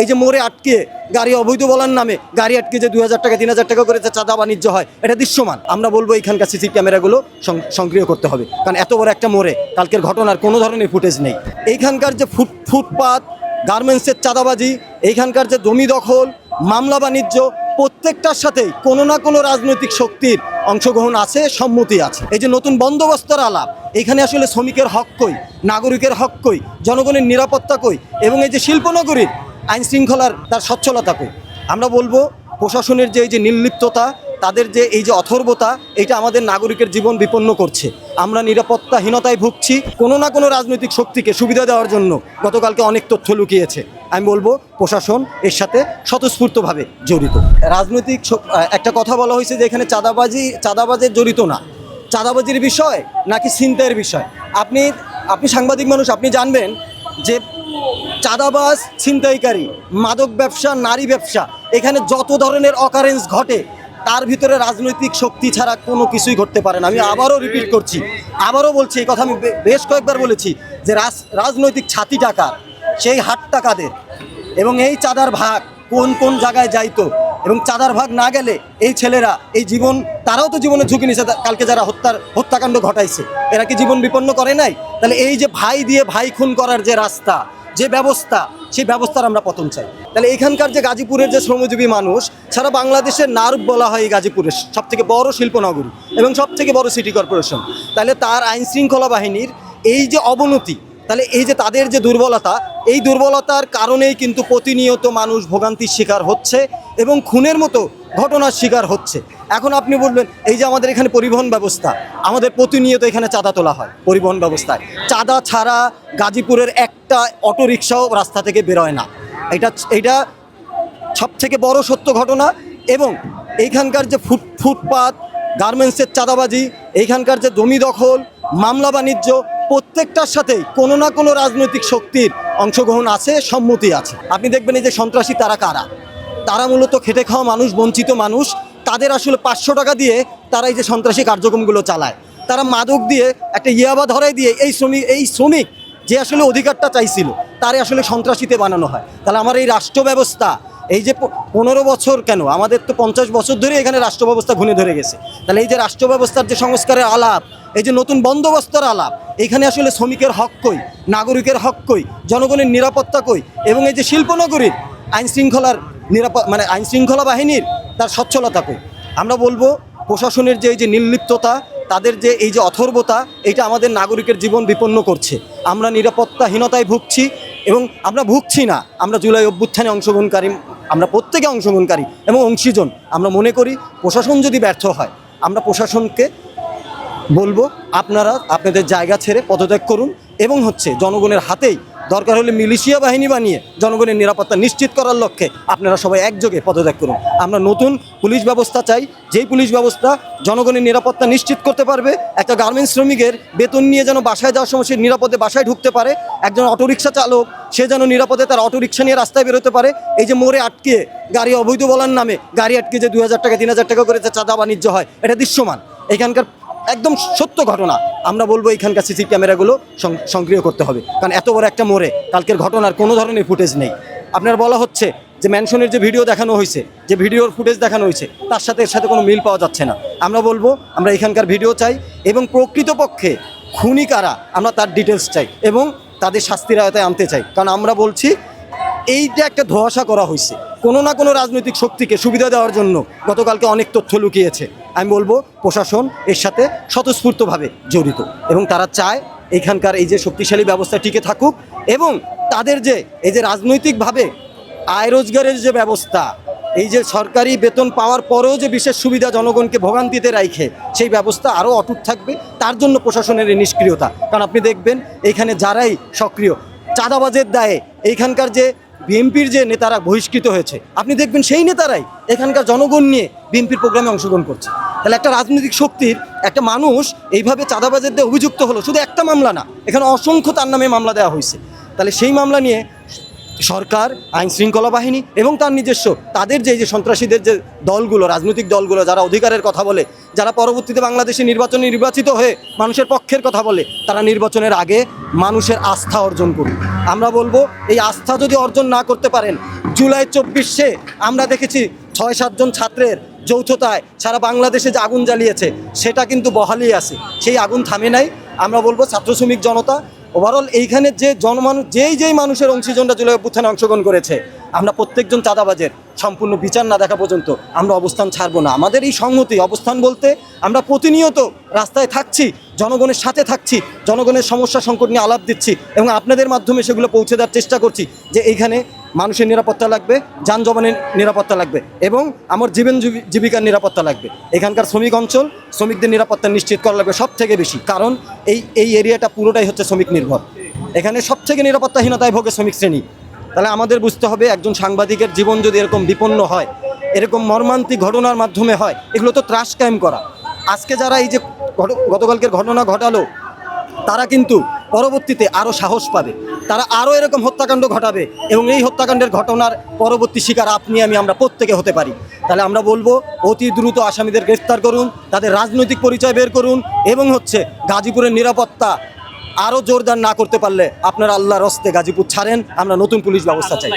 এই যে মোড়ে আটকে গাড়ি অবৈধ বলার নামে গাড়ি আটকে যে দুই হাজার টাকা, তিন হাজার টাকা করে যে চাঁদা বাণিজ্য হয়, এটা দৃশ্যমান। আমরা বলব এখানকার সিসি ক্যামেরাগুলো সক্রিয় করতে হবে। কারণ এত বড় একটা মোড়ে কালকের ঘটনার কোনো ধরনের ফুটেজ নেই। এইখানকার যে ফুট ফুটপাত, গার্মেন্টসের চাঁদাবাজি, এইখানকার যে জমি দখল, মামলা বাণিজ্য, প্রত্যেকটার সাথেই কোনো না কোনো রাজনৈতিক শক্তির অংশগ্রহণ আছে, সম্মতি আছে। এই যে নতুন বন্দোবস্তর আলাপ, এখানে আসলে শ্রমিকের হক কই, নাগরিকের হক কই, জনগণের নিরাপত্তা কই, এবং এই যে শিল্পনগরীর আইন শৃঙ্খলার তার সচ্ছলতা কই আমরা বলব প্রশাসনের যে এই যে নির্লিপ্ততা, তাদের যে এই যে অথর্বতা এটা আমাদের নাগরিকের জীবন বিপন্ন করছে। আমরা নিরাপত্তাহীনতায় ভুগছি কোনো না কোনো রাজনৈতিক শক্তিকে সুবিধা দেওয়ার জন্য। গতকালকে অনেক তথ্য লুকিয়েছে। আমি বলব প্রশাসন এর সাথে স্বতঃস্ফূর্তভাবে জড়িত। রাজনৈতিক একটা কথা বলা হয়েছে যে এখানে চাঁদাবাজি, চাঁদাবাজের জড়িত না। চাঁদাবাজির বিষয় নাকি ছিনতাইয়ের বিষয়? আপনি আপনি সাংবাদিক মানুষ, আপনি জানবেন যে চাঁদাবাজ, ছিনতাইকারী, মাদক ব্যবসা, নারী ব্যবসা, এখানে যত ধরনের অকারেন্স ঘটে, তার ভিতরে রাজনৈতিক শক্তি ছাড়া কোনো কিছুই ঘটতে পারে না। আমি আবারও রিপিট করছি, আবারও বলছি, এই কথা আমি বেশ কয়েকবার বলেছি যে রাজ রাজনৈতিক ছাতি টাকা, সেই হাট টাকাদের এবং এই চাঁদার ভাগ কোন কোন জায়গায় যাইতো? এবং চাঁদার ভাগ না গেলে এই ছেলেরা, এই জীবন, তারাও তো জীবনে ঝুঁকি নিছে কালকে যারা হত্যার হত্যাকাণ্ড ঘটাইছে, এরা কি জীবন বিপন্ন করে নাই? তাহলে এই যে ভাই দিয়ে ভাই খুন করার যে রাস্তা যে ব্যবস্থা, সেই ব্যবস্থার আমরা পতন চাই। তাহলে এখানকার যে গাজীপুরের যে শ্রমজীবী মানুষ, সারা বাংলাদেশের নার্ভ বলা হয় এই গাজীপুরের সব থেকে বড় শিল্পনগরী এবং সব থেকে বড় সিটি কর্পোরেশন। তাহলে তার আইন শৃঙ্খলা বাহিনীর এই যে অবনতি তাহলে এই যে তাদের যে দুর্বলতা, এই দুর্বলতার কারণেই কিন্তু প্রতিনিয়ত মানুষ ভোগান্তির শিকার হচ্ছে এবং খুনের মতো ঘটনার শিকার হচ্ছে। এখন আপনি বলবেন, এই যে আমাদের এখানে পরিবহন ব্যবস্থা, আমাদের প্রতিনিয়ত এখানে চাঁদা তোলা হয় পরিবহন ব্যবস্থায়। চাঁদা ছাড়া গাজীপুরের একটা অটো রিক্সাও রাস্তা থেকে বেরোয় না। এটা এটা সব থেকে বড় সত্য ঘটনা এবং এইখানকার যে ফুট, ফুটপাত, গার্মেন্টসের চাঁদাবাজি, এইখানকার যে জমি দখল, মামলা বাণিজ্য প্রত্যেকটার সাথে কোনো না কোনো রাজনৈতিক শক্তির অংশগ্রহণ আছে, সম্মতি আছে। আপনি দেখবেন এই যে সন্ত্রাসী তারা কারা? তারা মূলত খেটে খাওয়া মানুষ, বঞ্চিত মানুষ। তাদের আসলে পাঁচশো টাকা দিয়ে তারা এই যে সন্ত্রাসী কার্যক্রমগুলো চালায়। তারা মাদক দিয়ে, একটা ইয়াবা ধরাই দিয়ে এই শ্রমিক এই শ্রমিক যে আসলে অধিকারটা চাইছিল, তারে আসলে সন্ত্রাসীতে বানানো হয়। তাহলে আমার এই রাষ্ট্র ব্যবস্থা এই যে পনেরো বছর কেন? আমাদের তো পঞ্চাশ বছর ধরে এখানে রাষ্ট্র ব্যবস্থা ঘুরে ধরে গেছে। তাহলে এই যে রাষ্ট্র ব্যবস্থার যে সংস্কারের আলাপ, এই যে নতুন বন্দোবস্তর আলাপ, এখানে আসলে শ্রমিকের হক কই? নাগরিকের হক কই? জনগণের নিরাপত্তা কই? এবং এই যে শিল্পনগরীর আইন শৃঙ্খলার নিরাপদ মানে আইন শৃঙ্খলা বাহিনীর তার সচ্ছলতা কই? আমরা বলব, প্রশাসনের যে এই যে নির্লিপ্ততা, তাদের যে এই যে অথর্বতা এটা আমাদের নাগরিকের জীবন বিপন্ন করছে। আমরা নিরাপত্তাহীনতায় ভুগছি এবং আমরা ভুগছি না। আমরা জুলাই অভ্যুত্থানে অংশগ্রহণকারী আমরা প্রত্যেকে অংশগ্রহণকারী এবং অংশীজন। আমরা মনে করি প্রশাসন যদি ব্যর্থ হয়, আমরা প্রশাসনকে বলব আপনারা আপনাদের জায়গা ছেড়ে পদত্যাগ করুন এবং হচ্ছে জনগণের হাতেই দরকার হলে মিলিশিয়া বাহিনী বানিয়ে জনগণের নিরাপত্তা নিশ্চিত করার লক্ষ্যে আপনারা সবাই একযোগে পদত্যাগ করুন। আমরা নতুন পুলিশ ব্যবস্থা চাই। যেই পুলিশ ব্যবস্থা জনগণের নিরাপত্তা নিশ্চিত করতে পারবে, একটা গার্মেন্টস শ্রমিকের বেতন নিয়ে যেন বাসায় যাওয়ার সময় সে নিরাপদে বাসায় ঢুকতে পারে, একজন অটোরিকশা চালক, সে যেন নিরাপদে তার অটোরিকশা নিয়ে রাস্তায় বেরোতে পারে, এই যে মোড়ে আটকে গাড়ি অবৈধ বলার নামে গাড়ি আটকে যে দু হাজার টাকা, তিন হাজার টাকা করে চাঁদা বাণিজ্য হয়, এটা দৃশ্যমান। এখানকার একদম সত্য ঘটনা। আমরা বলব এখানকার সিসি ক্যামেরাগুলো সক্রিয় করতে হবে। কারণ এত বড় একটা মোড়ে কালকের ঘটনার কোনো ধরনের ফুটেজ নেই। আপনার বলা হচ্ছে যে ম্যানশনের যে ভিডিও দেখানো হয়েছে, যে ভিডিওর ফুটেজ দেখানো হয়েছে, তার সাথে এর সাথে কোনো মিল পাওয়া যাচ্ছে না। আমরা বলব, আমরা এখানকার ভিডিও চাই এবং প্রকৃতপক্ষে খুনি কারা, আমরা তার ডিটেলস চাই এবং তাদের শাস্তির আয়তায় আনতে চাই। কারণ আমরা বলছি, এইটা একটা ধোয়াশা করা হয়েছে। কোনো না কোনো রাজনৈতিক শক্তিকে সুবিধা দেওয়ার জন্য গতকালকে অনেক তথ্য লুকিয়েছে। আমি বলব প্রশাসন এর সাথে স্বতঃস্ফূর্তভাবে জড়িত এবং তারা চায় এখানকার এই যে শক্তিশালী ব্যবস্থা টিকে থাকুক এবং তাদের যে, এই যে রাজনৈতিকভাবে আয় রোজগারের যে ব্যবস্থা, এই যে সরকারি বেতন পাওয়ার পরেও যে বিশেষ সুবিধা জনগণকে ভোগান্তিতে রাখে সেই ব্যবস্থা আরও অটুট থাকবে। তার জন্য প্রশাসনের নিষ্ক্রিয়তা। কারণ আপনি দেখবেন এখানে যারাই সক্রিয়, চাঁদাবাজের দায়ে এইখানকার যে বিএনপির যে নেতারা বহিষ্কৃত হয়েছে, আপনি দেখবেন সেই নেতারাই এখানকার জনগণ নিয়ে বিএনপির প্রোগ্রামে অংশগ্রহণ করছে। তাহলে একটা রাজনৈতিক শক্তির একটা মানুষ এইভাবে চাঁদাবাজের দিয়ে অভিযুক্ত হলো, শুধু একটা মামলা না, এখানে অসংখ্য তার নামে মামলা দেওয়া হয়েছে। তাহলে সেই মামলা নিয়ে সরকার, আইন শৃঙ্খলা বাহিনী এবং তার নিজস্ব, তাদের যে যে সন্ত্রাসীদের যে দলগুলো, রাজনৈতিক দলগুলো, যারা অধিকারের কথা বলে, যারা পরবর্তীতে বাংলাদেশে নির্বাচনে নির্বাচিত হয়ে মানুষের পক্ষের কথা বলে, তারা নির্বাচনের আগে মানুষের আস্থা অর্জন করুন। আমরা বলব, এই আস্থা যদি অর্জন না করতে পারেন, জুলাই চব্বিশে আমরা দেখেছি ছয় সাতজন ছাত্রের যৌথতায় সারা বাংলাদেশে যে আগুন জ্বালিয়েছে, সেটা কিন্তু বহালই আছে। সেই আগুন থামে নাই। আমরা বলব ছাত্র শ্রমিক জনতা ওভারঅল এইখানে যে জনমানুষ যেই যেই মানুষের অংশীজনরা জুলাই অভ্যুত্থানে অংশগ্রহণ করেছে, আমরা প্রত্যেকজন চাঁদাবাজের সম্পূর্ণ বিচার না দেখা পর্যন্ত আমরা অবস্থান ছাড়বো না। আমাদের এই সংহতি, অবস্থান বলতে আমরা প্রতিনিয়ত রাস্তায় থাকছি, জনগণের সাথে থাকছি, জনগণের সমস্যা সংকট নিয়ে আলাপ দিচ্ছি এবং আপনাদের মাধ্যমে সেগুলো পৌঁছে দেওয়ার চেষ্টা করছি যে এইখানে মানুষের নিরাপত্তা লাগবে যানজমানের নিরাপত্তা লাগবে এবং আমার জীবন জীবিকার নিরাপত্তা লাগবে। এখানকার শ্রমিক অঞ্চল, শ্রমিকদের নিরাপত্তা নিশ্চিত করা লাগবে সব থেকে বেশি। কারণ এই এই এরিয়াটা পুরোটাই হচ্ছে শ্রমিক নির্ভর। এখানে সব থেকে নিরাপত্তাহীনতায় ভোগে শ্রমিক শ্রেণি। তাহলে আমাদের বুঝতে হবে একজন সাংবাদিকের জীবন যদি এরকম বিপন্ন হয়, এরকম মর্মান্তিক ঘটনার মাধ্যমে হয়, এগুলো তো ত্রাস কায়েম করা। আজকে যারা এই যে গতকালকের ঘটনা ঘটালো, তারা কিন্তু পরবর্তীতে আরও সাহস পাবে। তারা আরও এরকম হত্যাকাণ্ড ঘটাবে এবং এই হত্যাকাণ্ডের ঘটনার পরবর্তী শিকার আপনি আমি আমরা প্রত্যেকে হতে পারি। তাহলে আমরা বলব, অতি দ্রুত আসামিদের গ্রেফতার করুন, তাদের রাজনৈতিক পরিচয় বের করুন এবং হচ্ছে গাজীপুরের নিরাপত্তা আরও জোরদার না করতে পারলে আপনারা আল্লাহর হস্তে গাজীপুর ছাড়েন, আমরা নতুন পুলিশ ব্যবস্থা চাই।